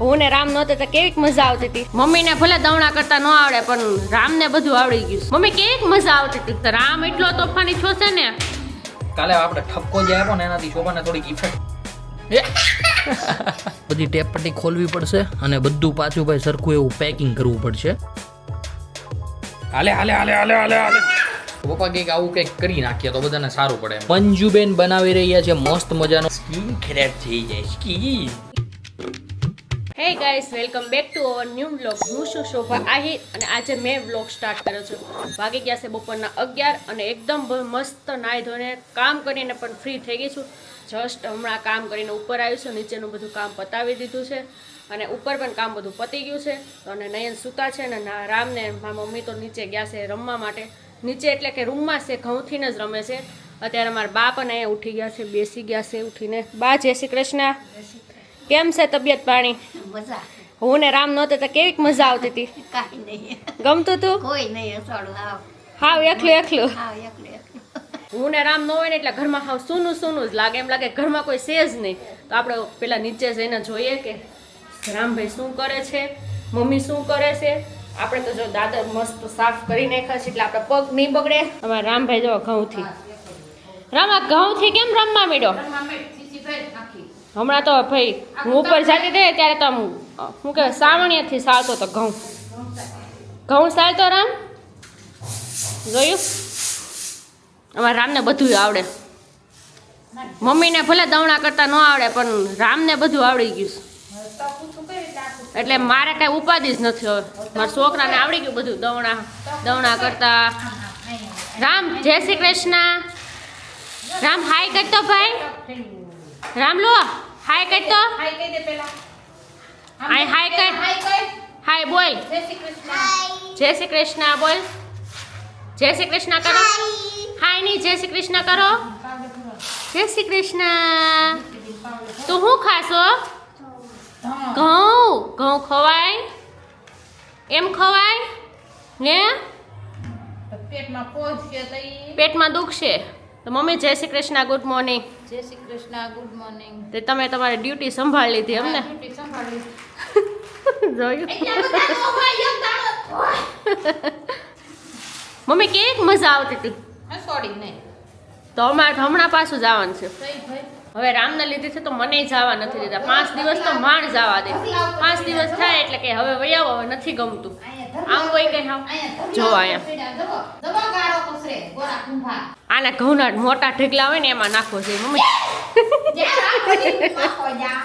હું ને રામ નહોતા તો કેવીક મજા આવતી હતી. મમ્મીને ભલે દવણા કરતા ન આવડે પણ રામને બધું આવડી ગયું. મમ્મી કેવીક મજા આવતી હતી? તો રામ એટલો તોફાની છો છે ને? કાલે આપણે ઠપકો જે આપ્યો ને એનાથી શોભાને થોડીક ઇફેક્ટ બધી ટેપ પટ્ટી ખોલવી પડશે અને બધું પાછું ભાઈ સરખું એવું પેકિંગ કરવું પડશે. હાલે હાલે હાલે હાલે હાલે હાલે. પપ્પા કંઈક આવું કંઈક કરી નાખીએ તો બધાને સારું પડે પંજુબેન બનાવી રહ્યા છે મસ્ત મજાનો. સ્કીન ખરાબ થઈ જાય skin hey guys welcome back to our new blog હું છું શોભા આહિર અને આજે મેં બ્લોગ સ્ટાર્ટ કર્યો છું. વાગી ગયા છે બપોરના અગિયાર અને એકદમ મસ્ત નાહી ધોઈને કામ કરીને પણ ફ્રી થઈ ગઈ છું. જસ્ટ હમણાં કામ કરીને ઉપર આવ્યું છું, નીચેનું બધું કામ પતાવી દીધું છે અને ઉપર પણ કામ બધું પતી ગયું છે. અને નયન સૂતા છે ને રામને મારા મમ્મી તો નીચે ગયા છે રમવા માટે. નીચે એટલે કે રૂમમાં છે, ઘઉંથીને જ રમે છે. અત્યારે મારા બા પણ અહીંયા ઉઠી ગયા છે, બેસી ગયા છે ઉઠીને. બા, જય શ્રી કૃષ્ણ. કેમ છે તબિયત પાણી? મજા. હું ને રામ નહોતા તો કેવીક મજા આવતી હતી? કાંઈ નહીં. ગમતું તું? કોઈ નહીં અસોડું આવ હાવ એકલું એકલું. આવ એકલું એકલું. હું ને રામ ન હોય ને એટલે ઘરમાં હાવ સૂનું સૂનું જ લાગે. એમ લાગે ઘરમાં કોઈ છે જ નહીં. તો આપણે પેલા નીચે જઈને જોઈએ કે રામભાઈ શું કરે છે મમ્મી શું કરે છે. આપણે તો જો દાદર મસ્ત સાફ કરી નાખ્યા છે એટલે આપણે પગ નહીં બગડે. અમારા રામભાઈ જો ઘઉંથી. રામ આ ઘઉંથી કેમ રમવા માંડ્યો? હમણાં તો ભાઈ હું ઉપર જતી હતી ત્યારે તો હું કે સાવણીયાથી સાલતો તો ઘઉં. ઘઉં સાલતો રામ? જોયું? અમારા રામને બધું આવડે. મમ્મીને ભલે દવણા કરતા ન આવડે પણ રામને બધું આવડી ગયું એટલે મારે કાંઈ ઉપાધિ જ નથી હવે. મારા છોકરાને આવડી ગયું બધું દવણા દવણા કરતા. રામ જય શ્રી કૃષ્ણ. રામ હાય કરતો ભાઈ. રામ લો. હાય કરતો હાય હાય કઈ હાય બોલ જય શ્રી કૃષ્ણ બોલ જય શ્રી કૃષ્ણ કરો હાય નહીં જય શ્રી કૃષ્ણ કરો જય શ્રી કૃષ્ણ તું શું ખાશો ઘઉં ઘઉં ખવાય એમ ખવાય ને તો પેટમાં દુખશે તો મમ્મી જય શ્રી કૃષ્ણ ગુડ મોર્નિંગ જય શ્રી કૃષ્ણ ગુડ મોર્નિંગ તે તમે તમારી ડ્યુટી સંભાળી લીધી એમને જોયું. મમ્મી કેક મજા આવતી હતી? સોરી નહીં. તો અમારે હમણાં પાછું જવાનું છે. હવે રામને લીધે છે તો મને જવા નથી દીધા. પાંચ દિવસ તો માણ જવા દે. પાંચ દિવસ થાય એટલે કે હવે વયાવો નથી ગમતું. આમ જો અહીંયા ગોરા કુંભા આના ઘઉંના મોટા ઢગલા હોય ને એમાં નાખવો છે મમ્મી. નાખો જા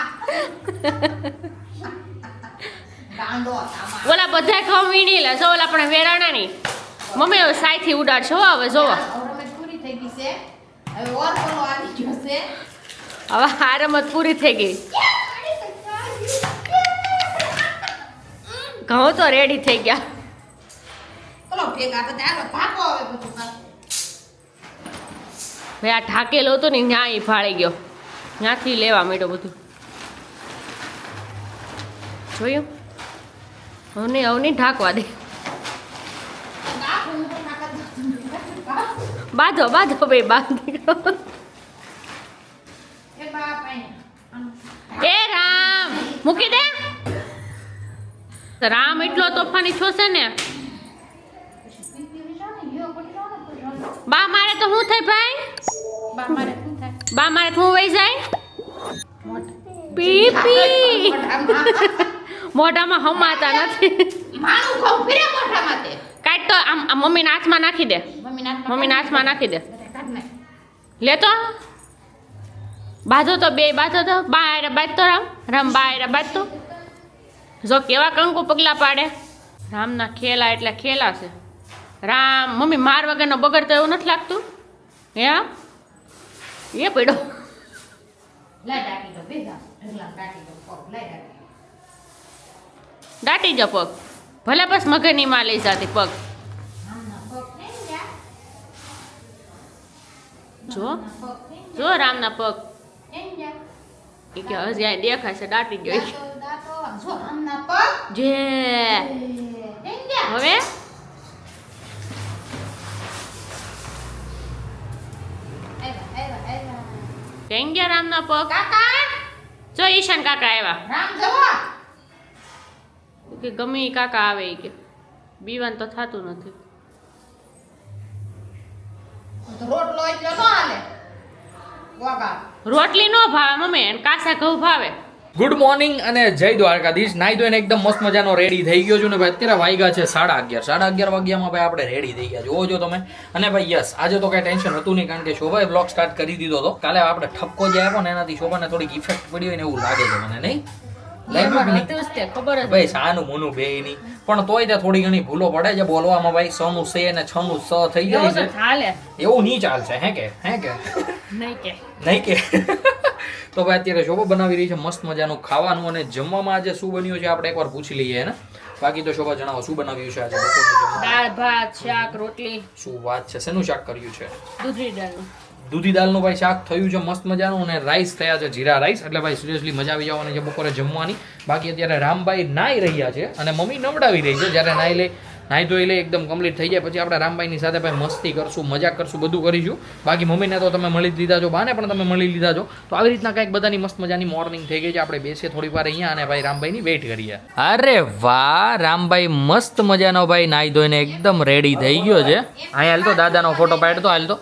ઓલા બધા ઘઉં વીણી લે જો ઓલા પણ વેરાણા ની. મમ્મી હવે સાયથી ઉડાડ છો. હવે છે. હવે આ રમત પૂરી થઈ ગઈ. ઘઉં તો રેડી થઈ ગયા. હવે ભાઈ આ ઢાકેલો હતો ને ત્યાં ફાળી ગયો. ત્યાંથી લેવા માંડ્યો બધું. જોયું? હવે અવને હવે નહીં ઢાંકવા દે. બાંધો બાંધો ભાઈ બાંધી એ બાપ અહીંયા. એ રામ મૂકી દે રામ એટલો તોફાની થશે ને? બા મારે તો શું થાય ભાઈ? બા મારે શું હું વહી જાય? પી પી. મોઢામાં હમાતા નથી. કાંઈક તો આમ મમ્મીના હાથમાં નાખી દે. મમ્મીના હાથમાં નાખી દે. લે તો. લેતો બાંધો તો બે બાંધો તો. બા આરે બાંધતો રામ. રામ બા આરે બાંધતો જો કેવા કંકુ પગલા પાડે? રામના ખેલા એટલે ખેલા છે. રામ મમ્મી માર વગરનો બગડ તો એવું નથી લાગતું? હે એ પડ્યો. દાટી જો પગ ભલે બસ મગજની માં લઈ જાતી પગ. જા. જો રામના પગ. એ કે હજી દેખાય છે દાટી ગયો. જો. હવે? આવ્યા, રામ રામના પગ? જો ઈશાન કાકા આવ્યા. રામ જવો કે ગમે એ કાકા આવે કે. બીવાન તો થતું નથી. રોટલો એટલે ન હાલે. રોટલી નો ભાવે મમ્મી કાસા ઘઉં ભાવે. ગુડ મોર્નિંગ અને જય દ્વારકાધીશ. નાઈ ધોઈને એકદમ મસ્ત મજાનો રેડી થઈ ગયો છું ને ભાઈ. અત્યારે વાગ્યા છે સાડા અગિયાર. સાડા અગિયાર વાગ્યામાં ભાઈ આપણે રેડી થઈ ગયા જોવો જો તમે. અને ભાઈ યસ આજે તો કાંઈ ટેન્શન હતું નહીં કારણ કે શોભાએ બ્લોગ સ્ટાર્ટ કરી દીધો હતો કાલે આપણે ઠપકો જે આપ્યો ને એનાથી શોભાને થોડીક ઇફેક્ટ પડી હોય ને એવું લાગે છે મને નહીં? ભાઈ સાનું મોનું બે નહીં પણ તોય ત્યાં થોડી ઘણી ભૂલો પડે છે બોલવામાં ભાઈ. સ નું સે ને છ નું સ થઈ જાય છે. એવું નહીં ચાલશે હે કે? હે કે? નહીં કે. નહીં કે? તો ભાઈ અત્યારે શોભા બનાવી રહી છે મસ્ત મજાનું ખાવાનું અને જમવામાં આજે શું બન્યું છે આપણે એકવાર પૂછી લઈએ એને બાકી તો શોભા જણાવો શું બનાવ્યું છે આજે? દાળ ભાત શાક રોટલી. શું વાત છે? શેનું શાક કર્યું છે? દૂધરી દાળનું દૂધી દાળનું ભાઈ શાક થયું છે મસ્ત મજાનું અને રાઈસ થયા છે જીરા રાઈસ એટલે ભાઈ સિરિયસલી મજા આવી જવાની છે બપોરે જમવાની. બાકી અત્યારે રામભાઈ નાઈ રહ્યા છે અને મમ્મી નવડાવી રહી છે. જ્યારે નાઈ લે નાઈ ધોઈ લઈ એકદમ કમ્પ્લીટ થઈ જાય. પછી આપણે રામભાઈની સાથે ભાઈ મસ્તી કરશું મજા કરશું બધું કરીશું. બાકી મમ્મીને તો તમે મળી જ લીધા છો બાને પણ તમે મળી લીધા છો. તો આવી રીતના કંઈક બધાની મસ્ત મજાની મોર્નિંગ થઈ ગઈ છે. આપણે બેસીએ થોડી વાર અહીંયા અને ભાઈ રામભાઈની વેઇટ કરીએ. અરે વાહ રામભાઈ મસ્ત મજાનો ભાઈ નાહી ધોઈને એકદમ રેડી થઈ ગયો છે. અહીંયા હાલ તો દાદાનો ફોટો પાડતો હાલ તો.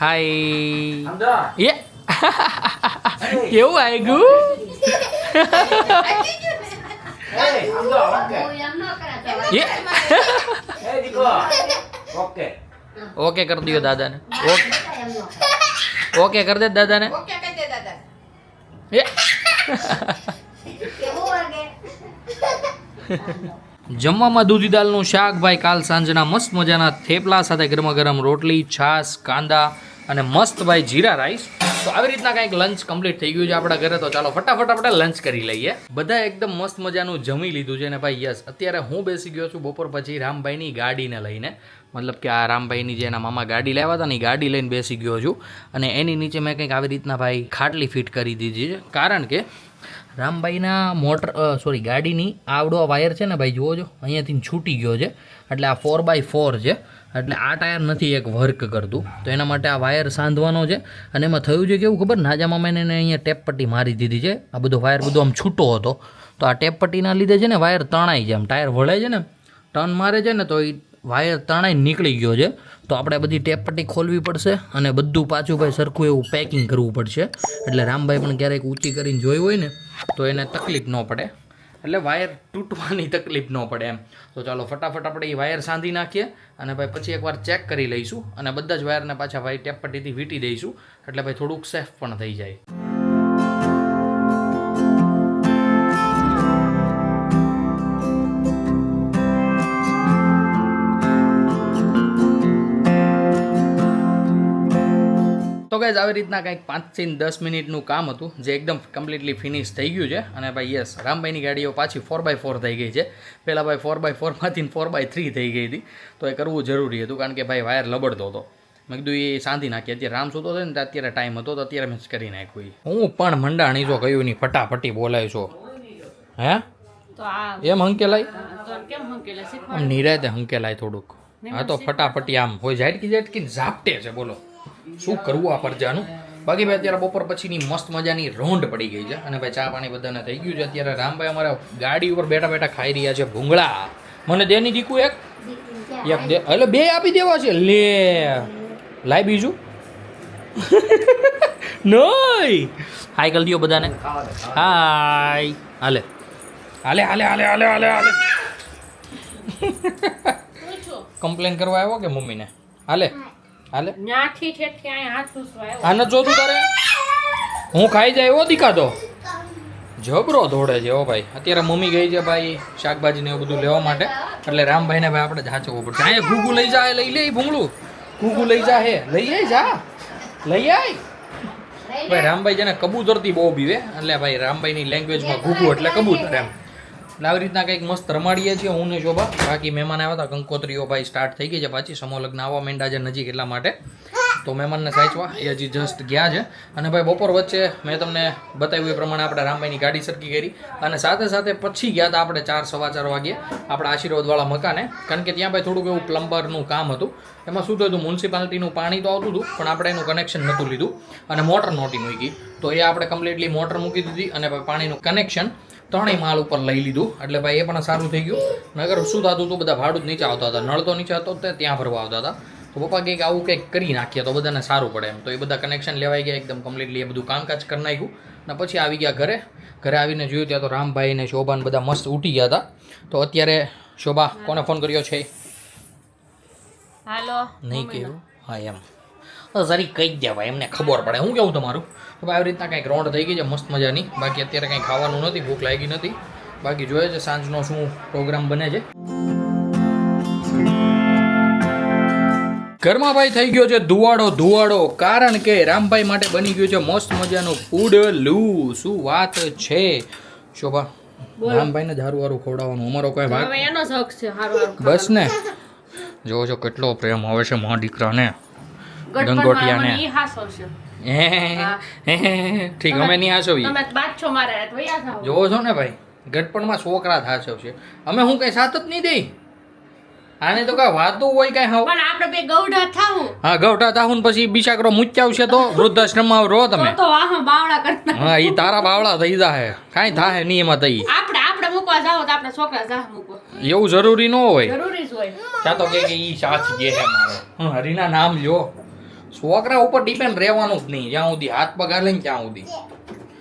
હાય. એ. કેવું આવ્યું એ ઓકે કરી દો દાદાને ઓકે ઓકે કરી દે દાદાને ઓકે કહી દે દાદા એ કેવું વાગે જમવામાં દૂધી દાલનું શાક ભાઈ કાલ સાંજના મસ્ત મજાના થેપલા સાથે ગરમા ગરમ રોટલી છાશ કાંદા અને મસ્ત ભાઈ જીરા રાઈસ. તો આવી રીતના કંઈક લંચ કમ્પ્લીટ થઈ ગયું છે આપણા ઘરે, તો ચાલો ફટાફટ આપણે લંચ કરી લઈએ. બધા એકદમ મસ્ત મજાનું જમી લીધું છે ને ભાઈ, યસ. અત્યારે હું બેસી ગયો છું બપોર પછી રામભાઈની ગાડીને લઈને. મતલબ કે આ રામભાઈની જે એના મામા ગાડી લેવા હતા ને ગાડી લઈને બેસી ગયો છું. અને એની નીચે મેં કંઈક આવી રીતના ભાઈ ખાટલી ફિટ કરી દીધી છે. કારણ કે રામભાઈના મોટર સોરી ગાડીની આવડો વાયર છે ને ભાઈ, જુઓ છો, અહીંયાથી છૂટી ગયો છે. એટલે આ ફોર બાય ફોર છે. એટલે આ ટાયર નથી એક વર્ક કરતું. તો એના માટે આ વાયર સાંધવાનો છે. અને એમાં થયું છે કેવું ખબર? નાજા મામાને એને અહીંયા ટેપ પટ્ટી મારી દીધી છે. આ બધો વાયર બધો આમ છૂટો હતો. તો આ ટેપ પટ્ટીના લીધે છે ને વાયર તણાઈ છે. આમ ટાયર વળે છે ને, ટર્ન મારે છે ને, તો એ વાયર તણાઈ નીકળી ગયો છે. તો આપણે બધી ટેપ પટ્ટી ખોલવી પડશે અને બધું પાછું ભાઈ સરખું એવું પેકિંગ કરવું પડશે. એટલે રામભાઈ પણ ક્યારેક ઊંચી કરીને જોયું હોય ને, તો એને તકલીફ ન પડે. એટલે વાયર તૂટવાની તકલીફ ન પડે એમ. તો ચાલો ફટાફટ આપણે એ વાયર સાંધી નાખીએ અને ભાઈ પછી એકવાર ચેક કરી લઈશું અને બધા જ વાયરને પાછા ભાઈ ટેપ પટ્ટીથી વીંટી દઈશું. એટલે ભાઈ થોડુંક સેફ પણ થઈ જાય. ગાઈઝ આવી રીતના કંઈક પાંચથી દસ મિનિટનું કામ હતું જે એકદમ કમ્પ્લીટલી ફિનિશ થઈ ગયું છે. અને ભાઈ યસ રામભાઈની ગાડીઓ પાછી ફોર બાય ફોર થઈ ગઈ છે. પહેલાં ભાઈ ફોર બાય ફોરમાંથી ફોર બાય થ્રી થઈ ગઈ હતી. તો એ કરવું જરૂરી હતું કારણ કે ભાઈ વાયર લબડતો હતો. મેં કીધું એ સાંધી નાખી. અત્યારે રામ સૂતો હતો ને અત્યારે ટાઈમ હતો તો અત્યારે મેં કરી નાખ્યું હું પણ મંડાણી જો કહ્યું નહીં ફટાફટી બોલાય છો. હે? એમ હંકેલાય? આમ નિરાતે હંકેલાય થોડુંક. હા તો ફટાફટી આમ હોય ઝાટકી ઝાટકી ઝાપટે છે બોલો. શું કરવું આ પરજાનું? બાકી ભાઈ અત્યારે બપોર પછીની મસ્ત મજાની રોંઢ પડી ગઈ છે. અને ભાઈ ચા પાણી બધાને થઈ ગયું છે. અત્યારે રામભાઈ અમારા ગાડી ઉપર બેઠા બેઠા ખાઈ રહ્યા છે ભૂંગળા. મને દેની દીકું એક? એક દે. એટલે બે આપી દેવા છે. લે. લાય બીજું. નોય. હાય કરી દો બધાને. હાય. હાલે. હાલે હાલે હાલે હાલે હાલે હાલે. કમ્પ્લેન કરવા આવ્યો કે મમ્મીને? હાલે. હાલે? ન્યાથી છે ત્યાં હાથ ઉસવા આને જોતું તારે? હું ખાઈ જાય એવો દીકાતો. જબરો દોડે છે ઓ ભાઈ. અત્યારે મમ્મી ગઈ છે ભાઈ શાકભાજી ને એવું બધું લેવા માટે. એટલે રામભાઈને ભાઈ આપણે જાચવું પડે પડશે. અહીંયા ઘૂગુ લઈ જાય લઈ લે ઈ ભૂંગળું. ઘૂગુ લઈ જા હે. લઈ જાય જા. લઈ આય. ભાઈ રામભાઈ જેને ને કબૂતરથી બહુ બીવે. એટલે ભાઈ રામભાઈની લેંગ્વેજમાં ઘૂગુ એટલે કબૂતર એમ. એટલે આવી રીતના કંઈક મસ્ત રમાડીએ છીએ હું ને શોભા. બાકી મહેમાન આવ્યા હતા, કંકોત્રીઓ ભાઈ સ્ટાર્ટ થઈ ગઈ છે પાછી. સમો લગ્ન આવવા માંડ્યા છે નજીક એટલા માટે. તો મહેમાનને સાચવા, એ હજી જસ્ટ ગયા છે. અને ભાઈ બપોર વચ્ચે મેં તમને બતાવ્યું એ પ્રમાણે આપણે રામભાઈની ગાડી સરખી કરી. અને સાથે સાથે પછી ગયા હતા આપણે ચાર, સવા ચાર વાગ્યે આપણા આશીર્વાદવાળા મકાને. કારણ કે ત્યાં ભાઈ થોડુંક એવું પ્લમ્બરનું કામ હતું. એમાં શું થયું હતું, મ્યુનિસિપાલિટીનું પાણી તો આવતું હતું, પણ આપણે એનું કનેક્શન નહોતું લીધું. અને મોટર નહોતી મૂકી. તો એ આપણે કમ્પ્લીટલી મોટર મૂકી દીધી અને પાણીનું કનેક્શન ત્રણેય માળ ઉપર લઈ લીધું. એટલે ભાઈ એ પણ સારું થઈ ગયું. નગર શું થતું હતું? બધા ભાડું જ નીચે આવતા હતા. નળ તો નીચે હતો ત્યાં ભરવા આવતા હતા. તો પપ્પા કહે કે આવું કંઈક કરી નાખીએ તો બધાને સારું પડે એમ. તો એ બધા કનેક્શન લેવાઈ ગયા એકદમ કમ્પ્લીટલી એ બધું કામકાજ કરી નાખ્યું. ને પછી આવી ગયા ઘરે. ઘરે આવીને જોયું ત્યાં તો રામભાઈ ને શોભા બધા મસ્ત ઉઠી ગયા હતા. તો અત્યારે શોભા કોને ફોન કર્યો છે? હાલો. નહીં કહ્યું. હા એમ. જરી કહી જ દેવાય એમને ખબર પડે. હું કેવું તમારું? તો આવી રીતના કંઈક રોંડ થઈ ગઈ છે મસ્ત મજાની. બાકી અત્યારે કંઈ ખાવાનું નથી ભૂખ લાગી નથી. બાકી જોઈએ છે સાંજનો શું પ્રોગ્રામ બને છે. ઘરમાં ભાઈ થઈ ગયો છે ધુવાડો ધુવાડો કારણ કે રામભાઈ માટે બની ગયું છે મસ્ત મજાનું પુડલું શું વાત છે? શોભા. રામભાઈને ધારું વારું ખવડાવવાનું. અમારો કોઈ ભાગ એનો જ છે હારું હારું બસ ને. જોવો છો કેટલો પ્રેમ આવે છે મા દીકરાને. ગંગોટિયાને. મને ઈ હાસો છે. હે, હે, હે, ઠીક અમે નહીં હાચવીએ તમે બાદ છો મારા હાથ જોવો છો ને ભાઈ ગટપણમાં છોકરા હાચવશે અમે હું કઈ સાથ જ નહીં દઈ? આને તો કઈ વાતું હોય કઈ હાવ. પણ આપણે બે ગૌઢા થાઉ હા ગૌઢા થાઉ ને પછી બિચાકરો મુચ્ચાવશે તો વૃદ્ધાશ્રમમાં રહો તમે. તો વાહ બાવડા કરતા. હા ઈ તારા બાવળા થઈ જાહે. કાંઈ થાહે નહીં એમાં તઈ આપણે આપણે મૂકવા જાવ તો આપણે છોકરા જાહ મૂકો એવું જરૂરી ન હોય. જરૂરી જ હોય. ચા તો કે કે ઈ સાચ જે હે મારો. હં, હરીના નામ લ્યો. છોકરા ઉપર ડિપેન્ડ રહેવાનું જ નહીં. જ્યાં સુધી હાથ પગાર લઈને ત્યાં સુધી.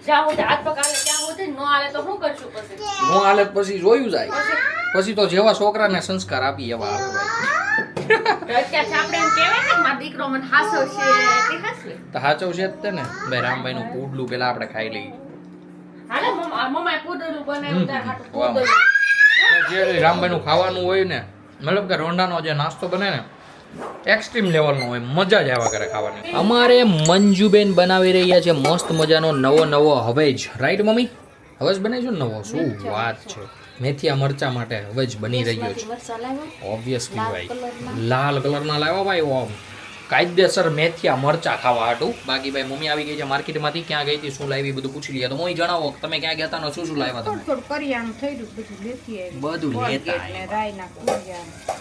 જ્યાં સુધી હાથ ત્યાં સુધી નો હાલે તો શું કરશું પછી? હું હાલત પછી જોયું જાય. પછી? તો જેવા છોકરાને સંસ્કાર આપી એવા આવે ભાઈ કહેવાય ને હાલે ખાવાનું હોય ને મતલબ કે રોંડાનો જે નાસ્તો બને ને એક્સ્ટ્રીમ લેવલનો હોય મજા જ આવ્યા કરે ખાવાની. અમારે મંજુબેન બનાવી રહ્યા છે મસ્ત મજાનો નવો નવો હવેજ. Right mummy? હવેજ બને છે નવો? શું વાત છે? મેથીયા મરચા માટે હવેજ બની રહ્યો છે? ઓબ્વિયસલી ભાઈ. લાલ કલરના લાવ્યા ભાઈ ઓમ. કાયદેસર મેથિયા મરચા ખાવા હાટું. બાકી ભાઈ મમ્મી આવી ગઈ છે માર્કેટમાંથી ક્યાં ગઈ હતી શું લાવી બધું પૂછી લઈએ તો હું જણાવો તમે ક્યાં ગયા હતા શું શું લાવ્યા તમે કરિયાણું થઈ રહ્યું બધું લેતી આવી લેતા.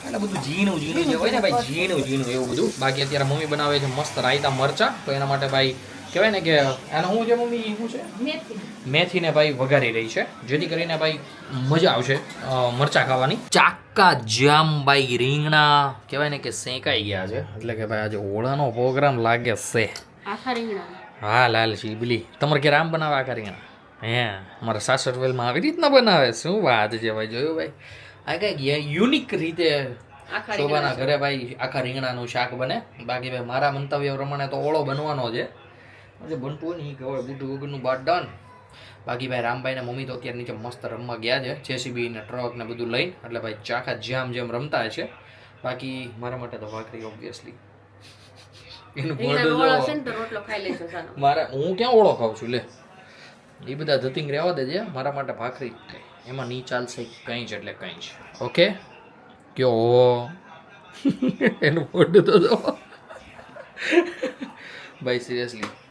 એટલે બધું ઝીણું ઝીણું જે હોય ને ભાઈ ઝીણું ઝીણું એવું બધું. બાકી અત્યારે મમ્મી બનાવે છે મસ્ત રાયતા મરચા. તો એના માટે ભાઈ કહેવાય ને કે આને શું છે મમ્મી શું છે મેથી. મેથીને ભાઈ વઘારી રહી છે જેથી કરીને ભાઈ મજા આવશે મરચા ખાવાની. ચાકા જામ ભાઈ રીંગણા કહેવાય ને કે શેકાઈ ગયા છે. એટલે કે ભાઈ આજે ઓળાનો પ્રોગ્રામ લાગે છે. આખા રીંગણા હા લાલ શીબલી તમારે ઘેર આમ બનાવે આખા રીંગણા? હે મારા સાસર વેલમાં આવી રીતના બનાવે. શું વાત છે ભાઈ જોયું ભાઈ? આ કંઈક યુનિક રીતે આખા શોભાના ઘરે ભાઈ આખા રીંગણાનું શાક બને. બાકી ભાઈ મારા મંતવ્ય પ્રમાણે તો ઓળો બનવાનો છે. જે બનતું હોય ને એ કહેવાય બુઢું વગરનું બાર ડન બાકી ભાઈ રામભાઈના મમ્મી તો અત્યારે નીચે મસ્ત રમવા ગયા છે. જેસીબી ને ટ્રક ને બધું લઈને. એટલે ભાઈ ચાખા જેમ જેમ રમતા છે. બાકી મારા માટે તો ભાખરી ઓબ્વિયસલી એનું મારે હું ક્યાં ઓળો ખાઉં છું લે. એ બધા ધતિંગ રહેવા દેજે મારા માટે ભાખરી એમાં નહીં ચાલશે કંઈ જ એટલે કંઈ જ. ઓકે? કયો? એનું મોઢું તો ભાઈ સિરિયસલી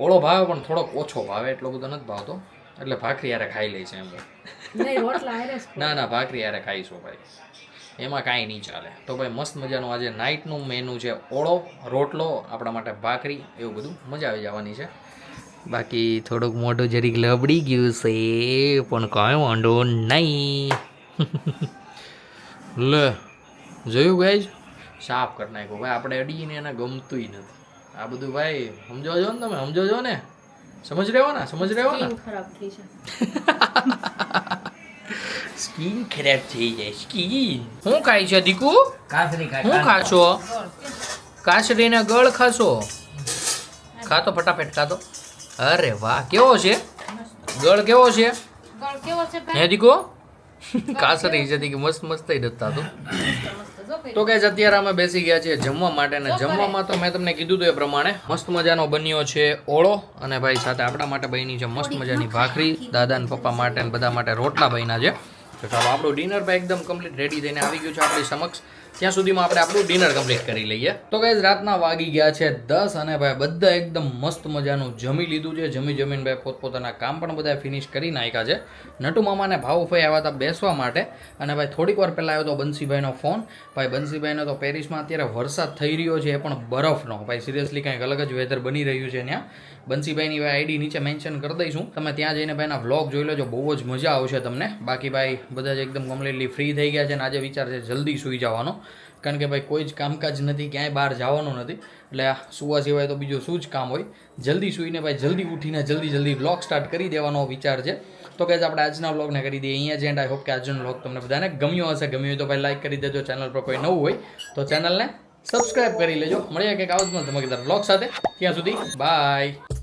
ઓળો ભાવે પણ થોડોક ઓછો ભાવે એટલો બધો નથી ભાવતો. એટલે ભાખરી યારે ખાઈ લે છે એમ. ના ના ભાખરી યારે ખાઈશું ભાઈ. એમાં કાંઈ નહીં ચાલે. તો ભાઈ મસ્ત મજાનું આજે નાઇટનું મેનુ છે ઓળો રોટલો આપણા માટે ભાખરી એવું બધું. મજા આવી જવાની છે. બાકી થોડુંક મોઢું જરીક લબડી ગયું છે પણ કાંઈ વાંધો નહીં. લે જોયું ગાઈજ સાફ કરી નાખ્યું. ભાઈ આપણે અડીને એને ગમતુંય નથી. આ બધું ભાઈ સમજો છો ને તમે? સમજો છો ને? સમજ રહ્યો ને? સમજ રહ્યો ને? સ્કિન ખરાબ થઈ છે સ્કીન ખરાબ થઈ જાય. સ્કીન. શું ખાય છે દીકુ? કાસરી શું ખાશો? કાસરીને ગળ ખાશો? ખાતો ફટાફટ ખાતો અરે વાહ કેવો છે? ગળ કેવો છે? ગળ કેવો છે હે દીકુ? કાસરી છે દીકી મસ્ત મસ્ત થઈ નથી થતું તો કઈ અત્યારે અમે બેસી ગયા છીએ જમવા માટે ને જમવામાં તો મેં તમને કીધું હતું એ પ્રમાણે મસ્ત મજાનો બન્યો છે ઓળો અને ભાઈ સાથે આપણા માટે બની છે મસ્ત મજાની ભાખરી. દાદા ને પપ્પા માટે ને બધા માટે રોટલા બન્યા છે. તો ચાલો આપણું ડિનર ભાઈ એકદમ કમ્પ્લીટ રેડી થઈને આવી ગયું છે આપણી સમક્ષ. ત્યાં સુધીમાં આપણે આપણું ડિનર કમ્પ્લીટ કરી લઈએ. તો ગાઈઝ રાતના વાગી ગયા છે દસ અને ભાઈ બધા એકદમ મસ્ત મજાનું જમી લીધું છે. જમી જમીને ભાઈ પોતપોતાના કામ પણ બધા ફિનિશ કરી નાખ્યા છે. નટુ મામાને ભાવુભાઈ આવ્યા હતા બેસવા માટે અને ભાઈ થોડીક વાર પહેલાં આવ્યો હતો બંસીભાઈનો ફોન ભાઈ બંસીભાઈનો તો પેરિસમાં અત્યારે વરસાદ થઈ રહ્યો છે, એ પણ બરફનો. ભાઈ સિરિયસલી કંઈક અલગ જ વેધર બની રહ્યું છે ત્યાં. બંસીભાઈની ભાઈ આઈડી નીચે મેન્શન કરી દઈશું. તમે ત્યાં જઈને ભાઈના વ્લોગ જોઈ લેજો, બહુ જ મજા આવશે તમને. બાકી ભાઈ બધા જ એકદમ કમ્પ્લીટલી ફ્રી થઈ ગયા છે અને આજે વિચાર છે જલ્દી સૂઈ જવાનો. કારણ કે ભાઈ કોઈ જ કામકાજ નથી, ક્યાંય બહાર જવાનું નથી. એટલે સુવા સિવાય તો બીજું શું જ કામ હોય. જલ્દી સૂઈને ભાઈ જલ્દી ઉઠીને જલ્દી જલ્દી વ્લોગ સ્ટાર્ટ કરી દેવાનો વિચાર છે. તો કે આપણે આજના વ્લોગને કરી દઈએ. અહીંયા જ એન્ડ આઈ હોપ કે આજનો વ્લોગ તમને બધાને ગમ્યો હશે. ગમ્યો હોય તો ભાઈ લાઈક કરી દેજો. ચેનલ પર કોઈ નવું હોય તો ચેનલને સબસ્ક્રાઇબ કરી લેજો. મળીએ કંઈક આવું જ ધમાકેદાર વ્લોગ સાથે. ત્યાં સુધી બાય